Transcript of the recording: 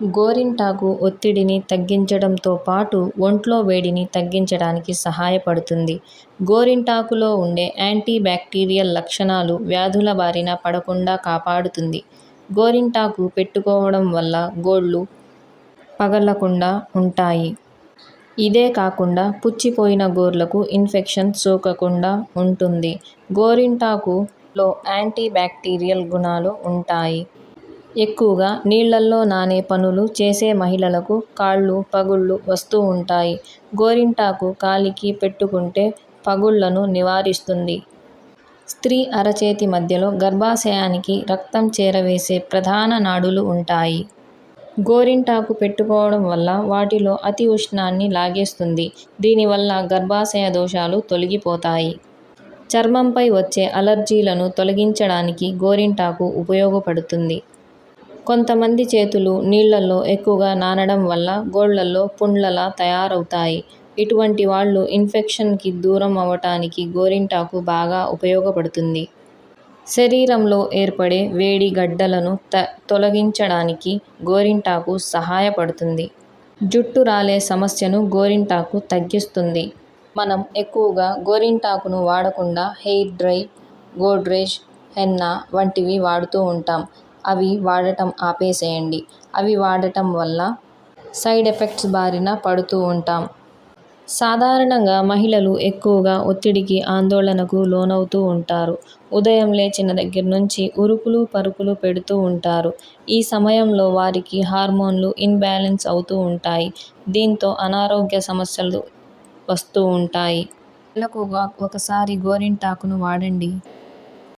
గోరింటాకు ఒత్తిడిని తగ్గించడంతో పాటు ఒంట్లో వేడిని తగ్గించడానికి సహాయపడుతుంది. గోరింటాకులో ఉండే యాంటీ బ్యాక్టీరియల్ లక్షణాలు వ్యాధుల బారిన పడకుండా కాపాడుతుంది. గోరింటాకు పెట్టుకోవడం వల్ల గోళ్ళు పగలకుండా ఉంటాయి. ఇదే కాకుండా పుచ్చిపోయిన గోర్లకు ఇన్ఫెక్షన్ సోకకుండా ఉంటుంది. గోరింటాకులో యాంటీ బ్యాక్టీరియల్ గుణాలు ఉంటాయి. ఎక్కువగా నీళ్ళల్లో నానే పనులు చేసే మహిళలకు కాళ్ళు పగుళ్ళు వస్తూ ఉంటాయి. గోరింటాకు కాలికి పెట్టుకుంటే పగుళ్ళను నివారిస్తుంది. స్త్రీ అరచేతి మధ్యలో గర్భాశయానికి రక్తం చేరవేసే ప్రధాన నాడులు ఉంటాయి. గోరింటాకు పెట్టుకోవడం వల్ల వాటిలో అతి ఉష్ణాన్ని లాగేస్తుంది. దీనివల్ల గర్భాశయ దోషాలు తొలగిపోతాయి. చర్మంపై వచ్చే అలర్జీలను తొలగించడానికి గోరింటాకు ఉపయోగపడుతుంది. కొంతమంది చేతులు నీళ్ళలో ఎక్కువగా నానడం వల్ల గోళ్ళలో పుండ్లలా తయారవుతాయి. ఇటువంటి వాళ్ళు ఇన్ఫెక్షన్కి దూరం అవ్వటానికి గోరింటాకు బాగా ఉపయోగపడుతుంది. శరీరంలో ఏర్పడే వేడి గడ్డలను త తొలగించడానికి గోరింటాకు సహాయపడుతుంది. జుట్టు రాలే సమస్యను గోరింటాకు తగ్గిస్తుంది. మనం ఎక్కువగా గోరింటాకును వాడకుండా హెయిర్ డ్రై గోడ్రేజ్, హెన్నా వంటివి వాడుతూ ఉంటాం. అవి వాడటం ఆపేసేయండి. అవి వాడటం వల్ల సైడ్ ఎఫెక్ట్స్ బారిన పడుతూ ఉంటాం. సాధారణంగా మహిళలు ఎక్కువగా ఒత్తిడికి, ఆందోళనకు లోనవుతూ ఉంటారు. ఉదయం లేచిన దగ్గర నుంచి ఉరుకులు పరుకులు పెడుతూ ఉంటారు. ఈ సమయంలో వారికి హార్మోన్లు ఇన్బ్యాలెన్స్ అవుతూ ఉంటాయి. దీంతో అనారోగ్య సమస్యలు వస్తూ ఉంటాయి. నెలకు ఒకసారి గోరింటాకును వాడండి.